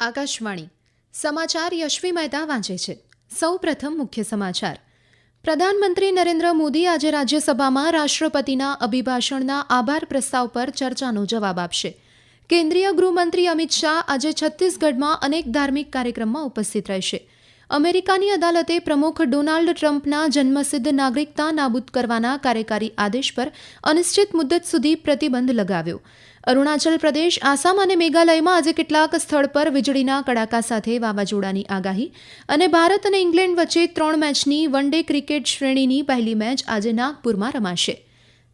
આકાશવાણી. સમાચાર યશવી મહેતા વાંચે છે. સૌ પ્રથમ મુખ્ય સમાચાર. પ્રધાનમંત્રી નરેન્દ્ર મોદી આજે રાજ્યસભામાં રાષ્ટ્રપતિના અભિભાષણના આભાર પ્રસ્તાવ પર ચર્ચાનો જવાબ આપશે. કેન્દ્રીય ગૃહમંત્રી અમિત શાહ આજે છત્તીસગઢમાં અનેક ધાર્મિક કાર્યક્રમમાં ઉપસ્થિત રહેશે. અમેરિકાની અદાલતે પ્રમુખ ડોનાલ્ડ ટ્રમ્પના જન્મસિદ્ધ નાગરિકતા નાબૂદ કરવાના કાર્યકારી આદેશ પર અનિશ્ચિત મુદ્દત સુધી પ્રતિબંધ લગાવ્યો. અરુણાચલ પ્રદેશ, આસામ અને મેઘાલયમાં આજે કેટલાક સ્થળ પર વીજળીના કડાકા સાથે વાવાઝોડાની આગાહી અને ભારત અને ઇંગ્લેન્ડ વચ્ચે ત્રણ મેચની વન ડે ક્રિકેટ શ્રેણીની પહેલી મેચ આજે નાગપુરમાં રમાશે.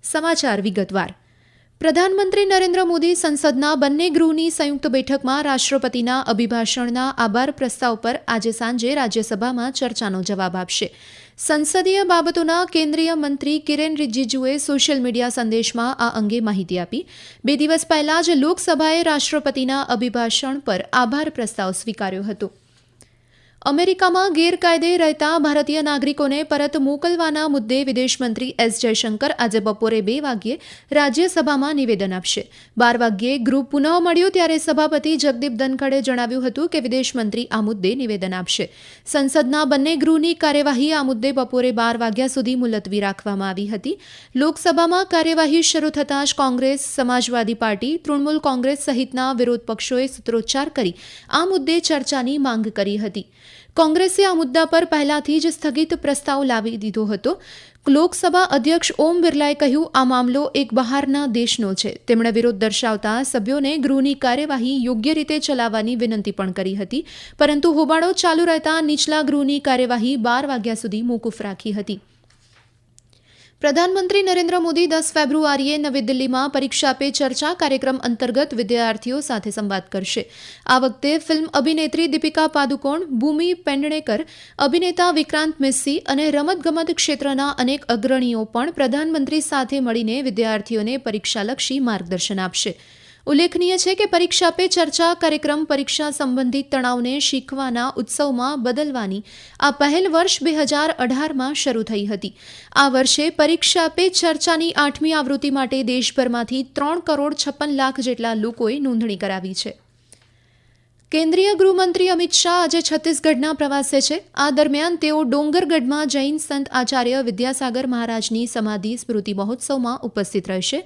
સમાચાર વિગતવાર. પ્રધાનમંત્રી નરેન્દ્ર મોદી સંસદના બંને ગૃહની સંયુક્ત બેઠકમાં રાષ્ટ્રપતિના અભિભાષણના આભાર પ્રસ્તાવ પર આજે સાંજે રાજ્યસભામાં ચર્ચાનો જવાબ આપશે. સંસદીય બાબતોના કેન્દ્રીય મંત્રી કિરેન રિજિજુએ સોશિયલ મીડિયા સંદેશમાં આ અંગે માહિતી આપી. બે દિવસ પહેલા જ લોકસભાએ રાષ્ટ્રપતિના અભિભાષણ પર આભાર પ્રસ્તાવ સ્વીકાર્યો હતો. અમેરિકામાં ગેરકાયદે રહેતા ભારતીય નાગરિકોને પરત મોકલવાના મુદ્દે વિદેશમંત્રી એસ જયશંકર આજે બપોરે બે વાગ્યે રાજ્યસભામાં નિવેદન આપશે. બાર વાગ્યે ગૃહ પુનઃ મળ્યું ત્યારે સભાપતિ જગદીપ ધનખડે જણાવ્યું હતું કે વિદેશમંત્રી આ મુદ્દે નિવેદન આપશે. સંસદના બંને ગૃહની કાર્યવાહી આ મુદ્દે બપોરે બાર વાગ્યા સુધી મુલતવી રાખવામાં આવી હતી. લોકસભામાં કાર્યવાહી શરૂ થતાં જ કોંગ્રેસ, સમાજવાદી પાર્ટી, તૃણમૂલ કોંગ્રેસ સહિતના વિરોધ પક્ષોએ સૂત્રોચ્ચાર કરી આ મુદ્દે ચર્ચાની માંગ કરી હતી. કોંગ્રેસે આ મુદ્દા પર પહેલાથી જ સ્થગિત પ્રસ્તાવ લાવી દીધો હતો. લોકસભા અધ્યક્ષ ઓમ બિરલાએ કહ્યું, આ મામલો એક બહારના દેશનો છે. તેમણે વિરોધ દર્શાવતા સભ્યોને ગૃહની કાર્યવાહી યોગ્ય રીતે ચલાવવાની વિનંતી પણ કરી હતી. પરંતુ હોબાળો ચાલુ રહેતા નીચલા ગૃહની કાર્યવાહી બાર વાગ્યા સુધી મોકૂફ રાખી હતી. પ્રધાનમંત્રી નરેન્દ્ર મોદી દસ ફેબ્રુઆરીએ નવી દિલ્હીમાં પરીક્ષા પે ચર્ચા કાર્યક્રમ અંતર્ગત વિદ્યાર્થીઓ સાથે સંવાદ કરશે. આ વખતે ફિલ્મ અભિનેત્રી દીપિકા પાદુકોણ, ભૂમિ પેંડણેકર, અભિનેતા વિક્રાંત મિસ્સી અને રમતગમત ક્ષેત્રના અનેક અગ્રણીઓ પણ પ્રધાનમંત્રી સાથે મળીને વિદ્યાર્થીઓને પરીક્ષાલક્ષી માર્ગદર્શન આપશે. ઉલ્લેખનીય છે કે પરીક્ષા પે ચર્ચા કાર્યક્રમ પરીક્ષા સંબંધિત તણાવને શીખવાના ઉત્સવમાં બદલવાની આ પહેલ વર્ષ બે હજાર અઢારમાં શરૂ થઈ હતી. આ વર્ષે પરીક્ષા પે ચર્ચાની આઠમી આવૃત્તિ માટે દેશભરમાંથી ત્રણ કરોડ છપ્પન લાખ જેટલા લોકોએ નોંધણી કરાવી છે. કેન્દ્રીય ગૃહમંત્રી અમિત શાહ આજે છત્તીસગઢના પ્રવાસે છે. આ દરમિયાન તેઓ ડોંગરગઢમાં જૈન સંત આચાર્ય વિદ્યાસાગર મહારાજની સમાધિ સ્મૃતિ મહોત્સવમાં ઉપસ્થિત રહેશે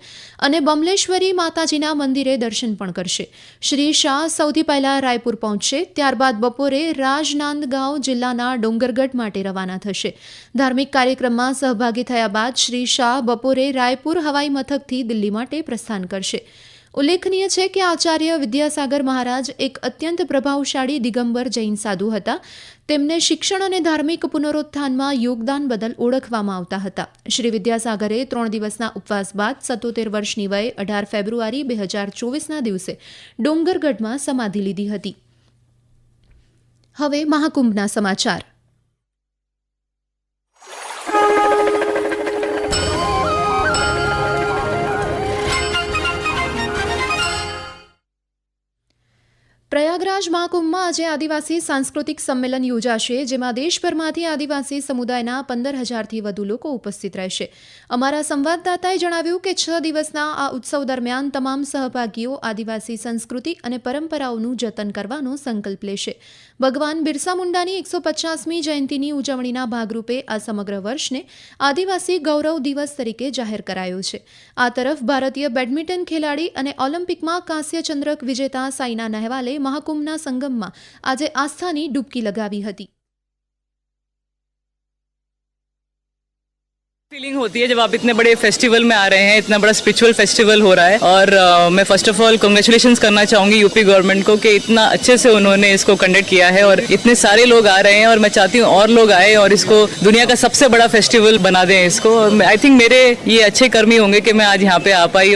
અને બમલેશ્વરી માતાજીના મંદિરે દર્શન પણ કરશે. શ્રી શાહ સૌથી પહેલા રાયપુર પહોંચશે, ત્યારબાદ બપોરે રાજનાંદગાંવ જિલ્લાના ડોંગરગઢ માટે રવાના થશે. ધાર્મિક કાર્યક્રમમાં સહભાગી થયા બાદ શ્રી શાહ બપોરે રાયપુર હવાઈ મથકથી દિલ્હી માટે પ્રસ્થાન કરશે. ઉલ્લેખનીય છે કે આચાર્ય વિદ્યાસાગર મહારાજ એક અત્યંત પ્રભાવશાળી દિગંબર જૈન સાધુ હતા. તેમને શિક્ષણ અને ધાર્મિક પુનરોત્થાનમાં યોગદાન બદલ ઓળખવામાં આવતા હતા. શ્રી વિદ્યાસાગરે ત્રણ દિવસના ઉપવાસ બાદ સત્તોતેર વર્ષની વયે અઢાર ફેબ્રુઆરી બે હજાર ચોવીસના દિવસે ડોંગરગઢમાં સમાધિ લીધી હતી. હવે મહાકુંભના સમાચાર. પ્રયાગરાજ મહાકુંભમાં આજે આદિવાસી સાંસ્કૃતિક સંમેલન યોજાશે, જેમાં દેશભરમાંથી આદિવાસી સમુદાયના પંદર હજારથી વધુ લોકો ઉપસ્થિત રહેશે. અમારા સંવાદદાતાએ જણાવ્યું કે છ દિવસના આ ઉત્સવ દરમિયાન તમામ સહભાગીઓ આદિવાસી સંસ્કૃતિ અને પરંપરાઓનું જતન કરવાનો સંકલ્પ લેશે. ભગવાન બિરસા મુંડાની એકસો પચાસમી જયંતિની ઉજવણીના ભાગરૂપે આ સમગ્ર વર્ષને આદિવાસી ગૌરવ દિવસ તરીકે જાહેર કરાયો છે. આ તરફ ભારતીય બેડમિન્ટન ખેલાડી અને ઓલિમ્પિકમાં કાંસ્યચંદ્રક વિજેતા સાઇના નહેવાલે મહાકુંભના સંગમમાં આજે આસ્થાની ડૂબકી લગાવી હતી फीलिंग होती है जब आप इतने बड़े फेस्टिवल में आ रहे हैं इतना बड़ा स्पिरिचुअल फेस्टिवल हो रहा है और अ, मैं फर्स्ट ऑफ ऑल कॉन्ग्रेचुलेशन करना चाहूँगी यूपी गवर्नमेंट को कि इतना अच्छे से उन्होंने इसको कंडक्ट किया है और इतने सारे लोग आ रहे हैं और मैं चाहती हूँ और लोग आए और इसको दुनिया का सबसे बड़ा फेस्टिवल बना दें इसको आई थिंक मेरे ये अच्छे कर्मी होंगे कि मैं आज यहाँ पे आ पाई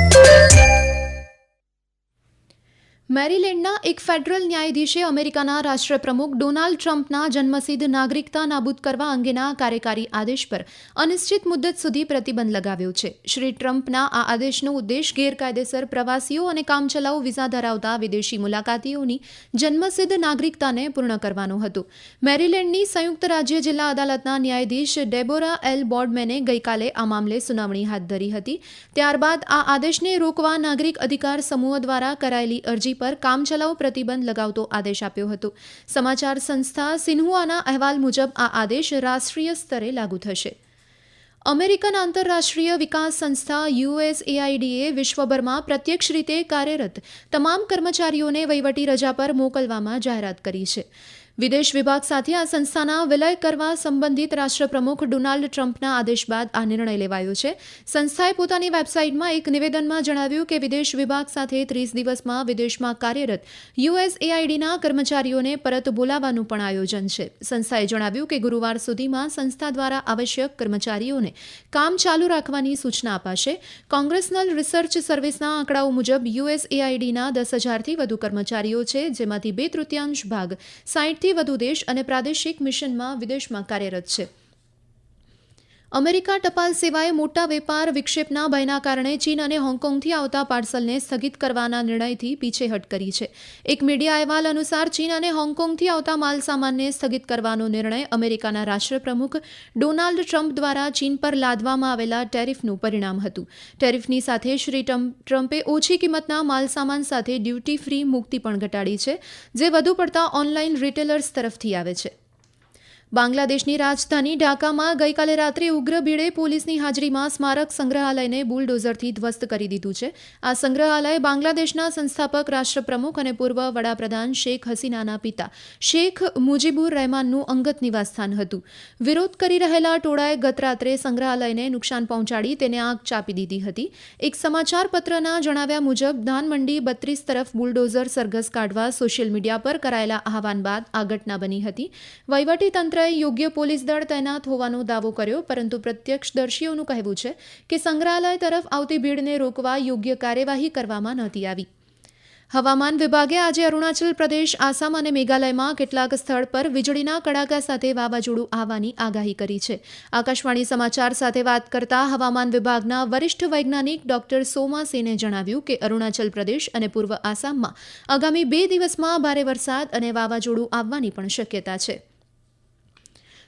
મેરીલેન્ડના એક ફેડરલ ન્યાયાધીશે અમેરિકાના રાષ્ટ્રપ્રમુખ ડોનાલ્ડ ટ્રમ્પના જન્મસિદ્ધ નાગરિકતા નાબૂદ કરવા અંગેના કાર્યકારી આદેશ પર અનિશ્ચિત મુદ્દત સુધી પ્રતિબંધ લગાવ્યો છે. શ્રી ટ્રમ્પના આ આદેશનો ઉદ્દેશ ગેરકાયદેસર પ્રવાસીઓ અને કામચલાઉ વિઝા ધરાવતા વિદેશી મુલાકાતીઓની જન્મસિદ્ધ નાગરિકતાને પૂર્ણ કરવાનો હતો. મેરીલેન્ડની સંયુક્ત રાજ્ય જિલ્લા અદાલતના ન્યાયાધીશ ડેબોરા એલ બોર્ડમેને ગઈકાલે આ મામલે સુનાવણી હાથ ધરી હતી. ત્યારબાદ આ આદેશને રોકવા નાગરિક અધિકાર સમૂહ દ્વારા કરાયેલી અરજી પર કામચલાઉ પ્રતિબંધ લગાવતો આદેશ આપ્યો હતો. સમાચાર સંસ્થા સિન્હુઆના અહેવાલ મુજબ આ આદેશ રાષ્ટ્રીય સ્તરે લાગુ થશે. અમેરિકન આંતરરાષ્ટ્રીય વિકાસ સંસ્થા યુએસએઆઈડીએ વિશ્વભરમાં પ્રત્યક્ષ રીતે કાર્યરત તમામ કર્મચારીઓને વહીવટી રજા પર મોકલવામાં જાહેરાત કરી છે. વિદેશ વિભાગ સાથે આ સંસ્થાના વિલય કરવા સંબંધિત રાષ્ટ્રપ્રમુખ ડોનાલ્ડ ટ્રમ્પના આદેશ બાદ આ નિર્ણય લેવાયો છે. સંસ્થાએ પોતાની વેબસાઇટમાં એક નિવેદનમાં જણાવ્યું કે વિદેશ વિભાગ સાથે ત્રીસ દિવસમાં વિદેશમાં કાર્યરત યુએસએઆઈડીના કર્મચારીઓને પરત બોલાવવાનું પણ આયોજન છે. સંસ્થાએ જણાવ્યું કે ગુરુવાર સુધીમાં સંસ્થા દ્વારા આવશ્યક કર્મચારીઓને કામ ચાલુ રાખવાની સૂચના અપાશે. કોંગ્રેસનલ રિસર્ચ સર્વિસના આંકડાઓ મુજબ યુએસએઆઈડીના દસ હજારથી વધુ કર્મચારીઓ છે, જેમાંથી બે તૃતીયાંશ ભાગ સાહીઠથી વધુ દેશ અને પ્રાદેશિક મિશનમાં વિદેશમાં કાર્યરત છે. અમેરિકા ટપાલ સેવાએ મોટા વેપાર વિક્ષેપના ભયના કારણે ચીન અને હોંગકોંગથી આવતા પાર્સલને સ્થગિત કરવાના નિર્ણયથી પીછેહટ કરી છે. એક મીડિયા અહેવાલ અનુસાર ચીન અને હોંગકોંગથી આવતા માલસામાનને સ્થગિત કરવાનો નિર્ણય અમેરિકાના રાષ્ટ્રપ્રમુખ ડોનાલ્ડ ટ્રમ્પ દ્વારા ચીન પર લાદવામાં આવેલા ટેરિફનું પરિણામ હતું. ટેરિફની સાથે શ્રી ટ્રમ્પે ઓછી કિંમતના માલસામાન સાથે ડ્યુટી ફ્રી મુક્તિ પણ ઘટાડી છે, જે વધુ પડતા ઓનલાઈન રિટેલર્સ તરફથી આવે છે. બાંગ્લાદેશની રાજધાની ઢાકામાં ગઈકાલે રાત્રે ઉગ્ર ભીડે પોલીસની હાજરીમાં સ્મારક સંગ્રહાલયને બુલડોઝરથી ધ્વસ્ત કરી દીધું છે. આ સંગ્રહાલય બાંગ્લાદેશના સંસ્થાપક, રાષ્ટ્રપ્રમુખ અને પૂર્વ વડાપ્રધાન શેખ હસીનાના પિતા શેખ મુજીબુર રહેમાનનું અંગત નિવાસસ્થાન હતું. વિરોધ કરી રહેલા ટોળાએ ગત રાત્રે સંગ્રહાલયને નુકસાન પહોંચાડી તેને આગ ચાપી દીધી હતી. એક સમાચાર પત્રના જણાવ્યા મુજબ, ધાનમંડી બત્રીસ તરફ બુલડોઝર સરઘસ કાઢવા સોશિયલ મીડિયા પર કરાયેલા આહવાન બાદ આ ઘટના બની હતી. વહીવટીતંત્ર યોગ્ય પોલીસ દળ તૈનાત હોવાનો દાવો કર્યો, પરંતુ પ્રત્યક્ષદર્શીઓનું કહેવું છે કે સંગ્રહાલય તરફ આવતી ભીડને રોકવા યોગ્ય કાર્યવાહી કરવામાં નહોતી આવી. હવામાન વિભાગે આજે અરુણાચલ પ્રદેશ, આસામ અને મેઘાલયમાં કેટલાક સ્થળ પર વીજળીના કડાકા સાથે વાવાઝોડું આવવાની આગાહી કરી છે. આકાશવાણી સમાચાર સાથે વાત કરતા હવામાન વિભાગના વરિષ્ઠ વૈજ્ઞાનિક ડોક્ટર સોમા સેને જણાવ્યું કે અરુણાચલ પ્રદેશ અને પૂર્વ આસામમાં આગામી બે દિવસમાં ભારે વરસાદ અને વાવાઝોડું આવવાની પણ શક્યતા છે.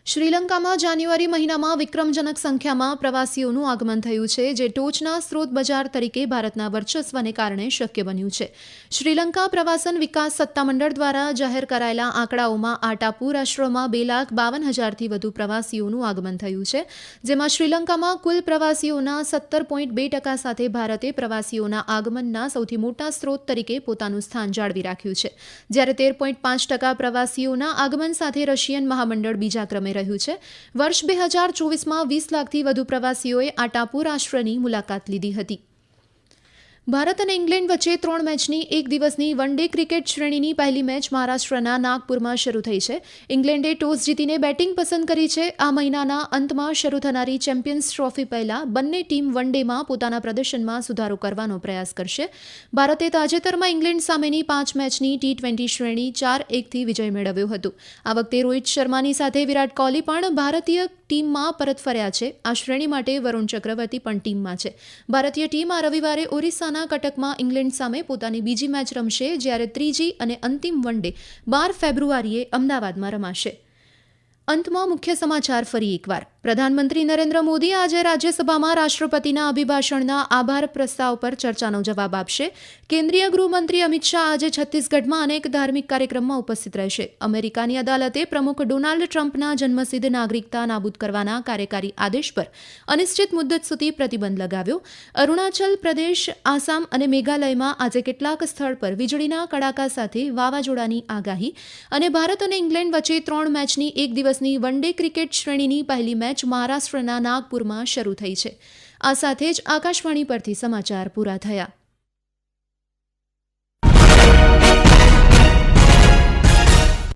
શ્રીલંકામાં જાન્યુઆરી મહિનામાં વિક્રમજનક સંખ્યામાં પ્રવાસીઓનું આગમન થયું છે, જે ટોચના સ્ત્રોત બજાર તરીકે ભારતના વર્ચસ્વને કારણે શક્ય બન્યું છે. શ્રીલંકા પ્રવાસન વિકાસ સત્તામંડળ દ્વારા જાહેર કરાયેલા આંકડાઓમાં આ ટાપુ રાષ્ટ્રોમાં બે લાખ બાવન હજારથી વધુ પ્રવાસીઓનું આગમન થયું છે, જેમાં શ્રીલંકામાં કુલ પ્રવાસીઓના સત્તર પોઈન્ટ બે ટકા સાથે ભારતે પ્રવાસીઓના આગમનના સૌથી મોટા સ્ત્રોત તરીકે પોતાનું સ્થાન જાળવી રાખ્યું છે. જ્યારે તેર પોઈન્ટ પાંચ ટકા પ્રવાસીઓના આગમન સાથે રશિયન મહામંડળ બીજા ક્રમે રહ્યું છે. વર્ષ બે હજાર ચોવીસમાં વીસ લાખથી વધુ પ્રવાસીઓએ આ ટાપુ રાષ્ટ્રની મુલાકાત લીધી હતી. ભારત અને ઇંગ્લેન્ડ વચ્ચે ત્રણ મેચની એક દિવસની વન ડે ક્રિકેટ શ્રેણીની પહેલી મેચ મહારાષ્ટ્રના નાગપુરમાં શરૂ થઈ છે. ઇંગ્લેન્ડે ટોસ જીતીને બેટિંગ પસંદ કરી છે. આ મહિનાના અંતમાં શરૂ થનારી ચેમ્પિયન્સ ટ્રોફી પહેલા બંને ટીમ વન ડેમાં પોતાના પ્રદર્શનમાં સુધારો કરવાનો પ્રયાસ કરશે. ભારતે તાજેતરમાં ઇંગ્લેન્ડ સામેની પાંચ મેચની ટી ટ્વેન્ટી શ્રેણી ચાર એકથી વિજય મેળવ્યો હતો. આ વખતે રોહિત શર્માની સાથે વિરાટ કોહલી પણ ભારતીય ટીમમાં પરત ફર્યા છે. આ શ્રેણી માટે વરુણ ચક્રવર્તી પણ ટીમમાં છે. ભારતીય ટીમ આ રવિવારે ઓરિસ્સાના કટકમાં ઇંગ્લેન્ડ સામે પોતાની બીજી મેચ રમશે જ્યારે ત્રીજી અને અંતિમ વન ડે બાર ફેબ્રુઆરીએ અમદાવાદમાં રમાશે. અંતમાં મુખ્ય સમાચાર ફરી એકવાર. પ્રધાનમંત્રી નરેન્દ્ર મોદી આજે રાજ્યસભામાં રાષ્ટ્રપતિના અભિભાષણના આભાર પ્રસ્તાવ પર ચર્ચાનો જવાબ આપશે. કેન્દ્રીય ગૃહમંત્રી અમિત શાહ આજે છત્તીસગઢમાં અનેક ધાર્મિક કાર્યક્રમમાં ઉપસ્થિત રહેશે. અમેરિકાની અદાલતે પ્રમુખ ડોનાલ્ડ ટ્રમ્પના જન્મસિદ્ધ નાગરિકતા નાબૂદ કરવાના કાર્યકારી આદેશ પર અનિશ્ચિત મુદ્દત સુધી પ્રતિબંધ લગાવ્યો. અરુણાચલ પ્રદેશ, આસામ અને મેઘાલયમાં આજે કેટલાક સ્થળ પર વીજળીના કડાકા સાથે વાવાઝોડાની આગાહી અને ભારત અને ઇંગ્લેન્ડ વચ્ચે ત્રણ મેચની એક દિવસની વન ડે ક્રિકેટ શ્રેણીની પહેલી મેચ મહારાષ્ટ્રના નાગપુરમાં શરૂ થઈ છે. આ સાથે જ આકાશવાણી પરથી સમાચાર પૂરા થયા.